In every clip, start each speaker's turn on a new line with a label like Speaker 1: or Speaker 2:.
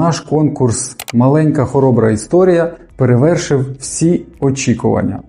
Speaker 1: Наш конкурс Маленька хоробра історія перевершив всі очікування.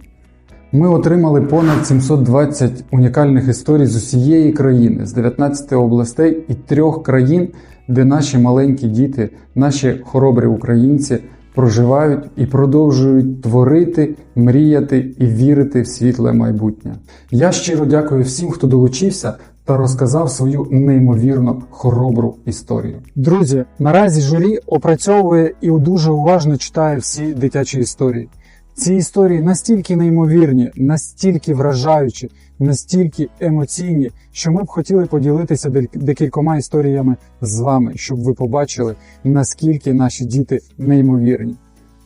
Speaker 1: Ми отримали понад 720 унікальних історій з усієї країни, з 19 областей і трьох країн, де наші маленькі діти, наші хоробрі українці проживають і продовжують творити, мріяти і вірити в світле майбутнє. Я щиро дякую всім, хто долучився та розказав свою неймовірно хоробру історію.
Speaker 2: Друзі, наразі журі опрацьовує і дуже уважно читає всі дитячі історії. Ці історії настільки неймовірні, настільки вражаючі, настільки емоційні, що ми б хотіли поділитися декількома історіями з вами, щоб ви побачили, наскільки наші діти неймовірні.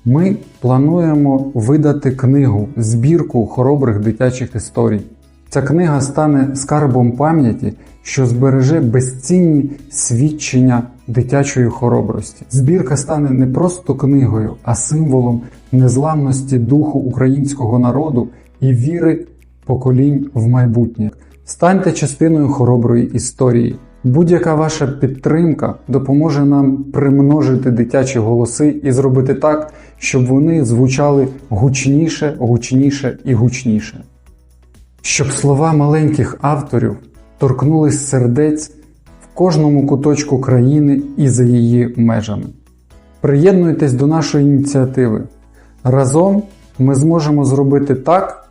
Speaker 1: Ми плануємо видати книгу збірку хоробрих дитячих історій. Ця книга стане скарбом пам'яті, що збереже безцінні свідчення дитячої хоробрості. Збірка стане не просто книгою, а символом незламності духу українського народу і віри поколінь в майбутнє. Станьте частиною хороброї історії. Будь-яка ваша підтримка допоможе нам примножити дитячі голоси і зробити так, щоб вони звучали гучніше, гучніше і гучніше. Щоб слова маленьких авторів торкнулись сердець в кожному куточку країни і за її межами. Приєднуйтесь до нашої ініціативи. Разом ми зможемо зробити так,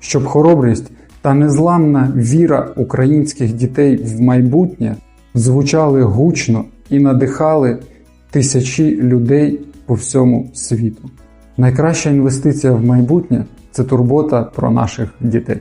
Speaker 1: щоб хоробрість та незламна віра українських дітей в майбутнє звучали гучно і надихали тисячі людей по всьому світу. Найкраща інвестиція в майбутнє це турбота про наших дітей.